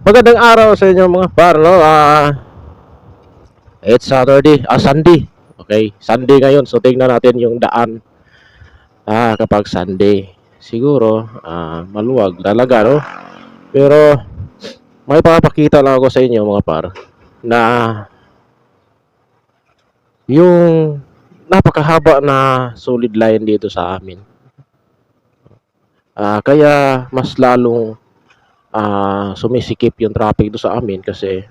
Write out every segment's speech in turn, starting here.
Magandang araw sa inyo mga par, no? Ah, it's Saturday, ah, Sunday. Okay, Sunday ngayon. So, tingnan natin yung daan ah, kapag Sunday. Siguro, ah, maluwag talaga, no? Pero, may papakita lang ako sa inyo mga par na yung napakahaba na solid line dito sa amin. Ah, kaya mas lalong ah, sumisikip yung traffic do sa amin kasi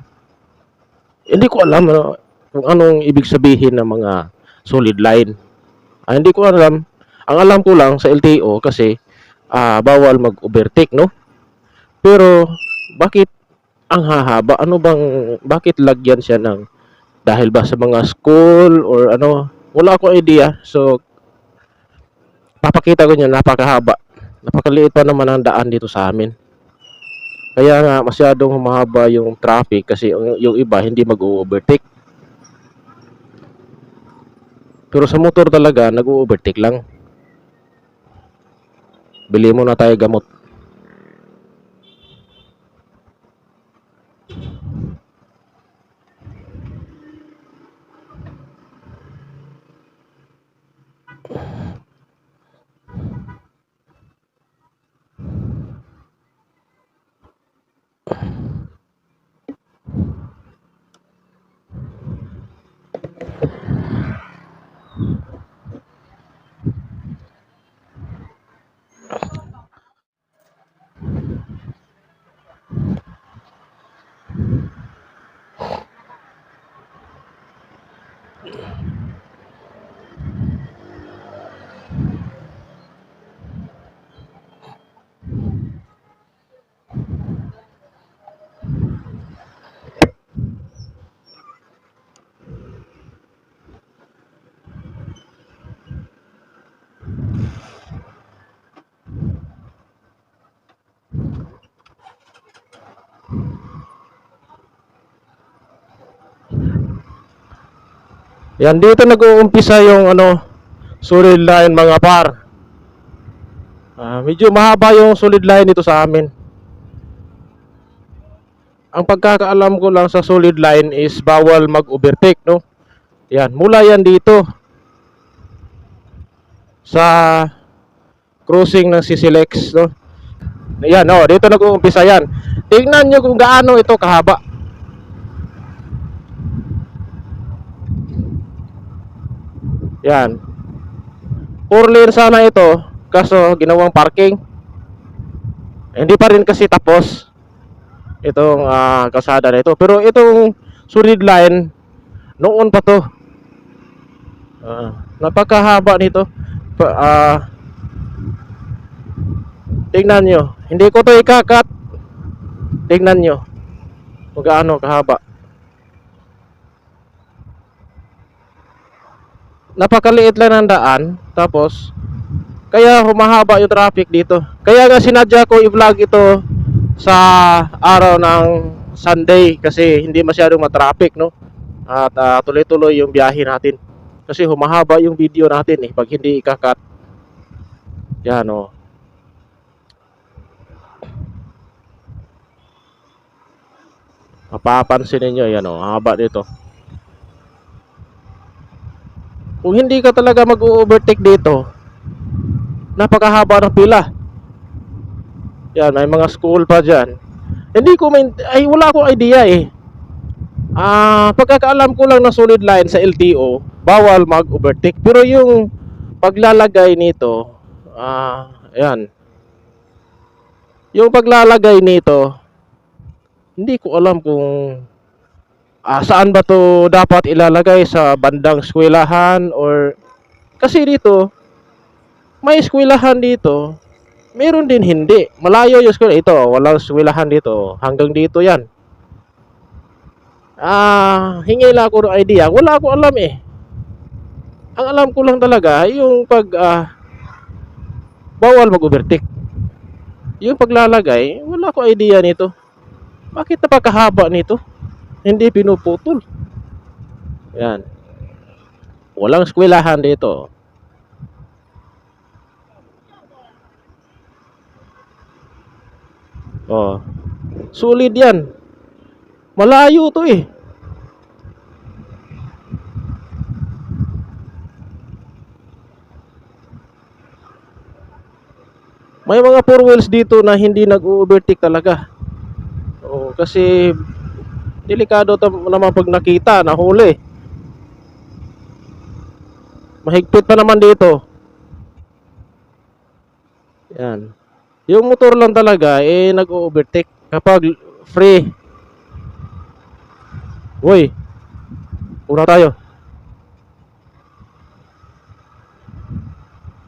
hindi ko alam ano, kung anong ibig sabihin ng mga solid line. Ah, hindi ko alam. Ang alam ko lang sa LTO kasi ah, bawal mag-overtake, no? Pero bakit ang hahaba? Ano bang bakit lagyan siya ng dahil ba sa mga school or ano? Wala akong idea. So papakita ko niya napakahaba. Napakaliit pa naman ang daan dito sa amin. Kaya nga masyadong humahaba yung traffic kasi yung, iba hindi mag-overtake. Pero sa motor talaga nag-overtake lang. Bili mo na tayo gamot. Uh-huh. Yan dito nag-uumpisa yung ano solid line mga par. Ah, medyo mahaba yung solid line dito sa amin. Ang pagkakaalam ko lang sa solid line is bawal mag-overtake, no? Yan, mula yan dito sa crossing ng Sisilex, no? Yan, no, dito nag-uumpisa yan. Tingnan nyo kung gaano ito kahaba. Yan. Four lane sana ito, kaso ginawang parking. Hindi pa rin kasi tapos itong ah, kalsada na ito. Pero itong solid line, noon pa to. Ah, napakahaba nito. Pa, ah, tingnan nyo. Hindi ko to ikakat. Tingnan nyo. Kung gaano kahaba. Napakaliit lang ng daan tapos kaya humahaba yung traffic dito. Kaya nga sinadya ko i-vlog ito sa araw ng Sunday kasi hindi masyadong matraffic no? At ah, tuloy-tuloy yung biyahe natin. Kasi humahaba yung video natin eh pag hindi ikakat. Yan oh. Mapapansin ninyo yan oh haba dito kung hindi ka talaga mag-overtake dito, napakahaba ng pila. Yan, may mga school pa dyan. Hindi ko main, ay wala akong idea eh. Ah, pagkakaalam ko lang na solid line sa LTO, bawal mag-overtake. Pero yung paglalagay nito, ah, yan. Yung paglalagay nito, hindi ko alam kung ah, saan ba to dapat ilalagay? Sa bandang eskwelahan or kasi dito may eskwelahan dito meron din hindi. Malayo yung eskwela. Ito walang eskwelahan dito. Hanggang dito yan. Ah hingi lang ako ng idea. Wala ako alam eh. Ang alam ko lang talaga yung pag ah, bawal mag overtake yung paglalagay wala ko idea nito. Bakit napakahaba nito hindi pinuputol. Yan. Walang eskwelahan dito. Oh. Solid yan. Malayo to eh. May mga four wheels dito na hindi nag-overtake talaga. Oo, kasi delikado to naman pag nakita, nahuli. Mahigpit pa naman dito. Yan. Yung motor lang talaga, eh, nag-overtake kapag free. Uy, una tayo.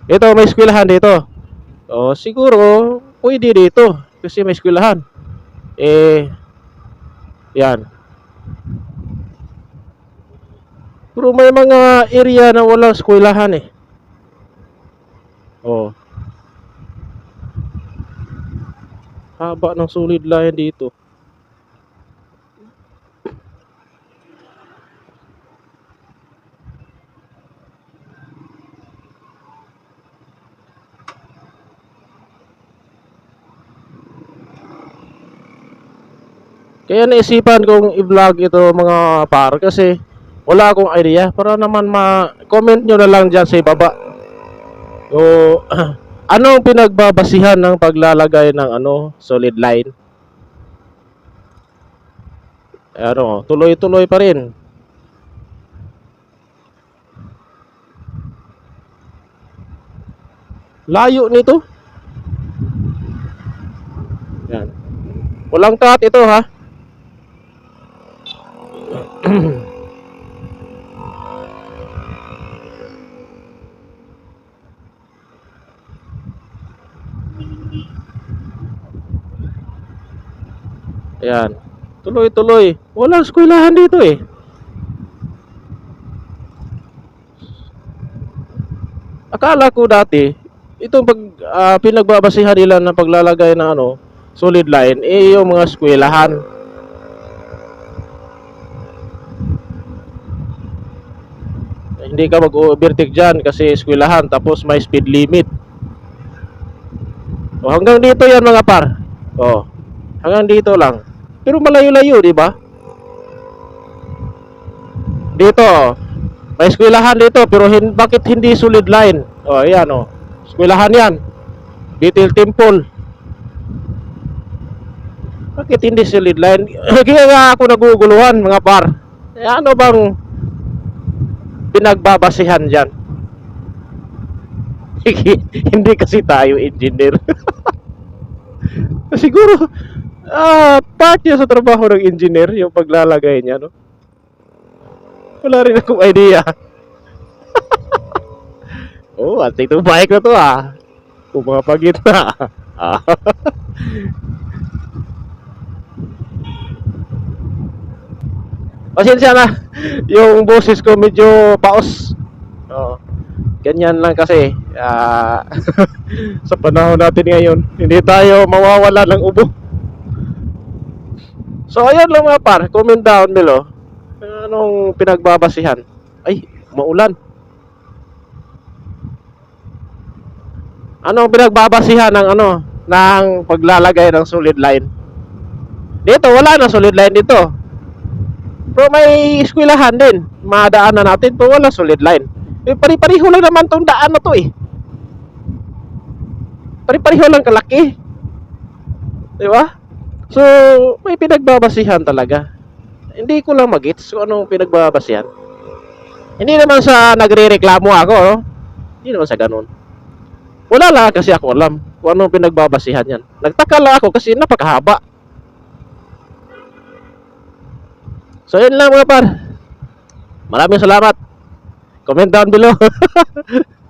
Ito, may eskwelahan dito. O, siguro, pwede dito. Kasi may eskwelahan. Eh, yan. Pero may mga area na walang eskwelahan eh. Oh. Haba ng solid line dito. Kaya naisipan kong i-vlog ito mga par kasi wala akong idea para naman ma-comment nyo na lang dyan sa ibaba. O anong pinagbabasihan ng paglalagay ng ano solid line? Ano, tuloy-tuloy pa rin. Layo nito. Yan. Walang cut ito ha. Ayan. Tuloy-tuloy. Walang eskwelahan dito eh. Akala ko dati, itong pag ah, pinagbabasihan nila ng paglalagay ng ano, solid line, eh yung mga eskwelahan. Hindi ka mag-overtake dyan kasi eskwelahan tapos may speed limit. O hanggang dito yan mga par. O, hanggang dito lang. Pero malayo-layo, di ba? Dito, may eskwelahan dito pero hin bakit hindi solid line? O, ayan o. Eskwelahan yan. Detail temple. Bakit hindi solid line? Kaya nga ako naguguluhan mga par. Eh, ano bang pinagbabasihan dyan? hindi kasi tayo engineer. Siguro, ah, part niya sa trabaho ng engineer, yung paglalagay niya, no? Wala rin akong idea. oh, at ito bike na to ah. Pumapagit na. Ah. Pasensya na. Yung boses ko medyo paos. Oo. Ganyan lang kasi. ah, sa panahon natin ngayon, hindi tayo mawawala ng ubo. So, ayun lang mga par. Comment down below. Anong pinagbabasihan? Ay, maulan. Anong pinagbabasihan ng ano? ng paglalagay ng solid line? Dito, wala na solid line dito. Pero may eskwelahan din. Madaanan natin pero wala solid line. Eh, pari-pariho lang naman tong daan na to eh. Pari-pariho lang kalaki. Di ba? So, may pinagbabasihan talaga. Hindi ko lang magits kung anong pinagbabasihan. Hindi naman sa nagre-reklamo ako, no? Hindi naman sa ganun. Wala lang kasi ako alam kung anong pinagbabasihan yan. Nagtaka lang ako kasi napakahaba. So, yun lang mga par. Maraming salamat. Comment down below.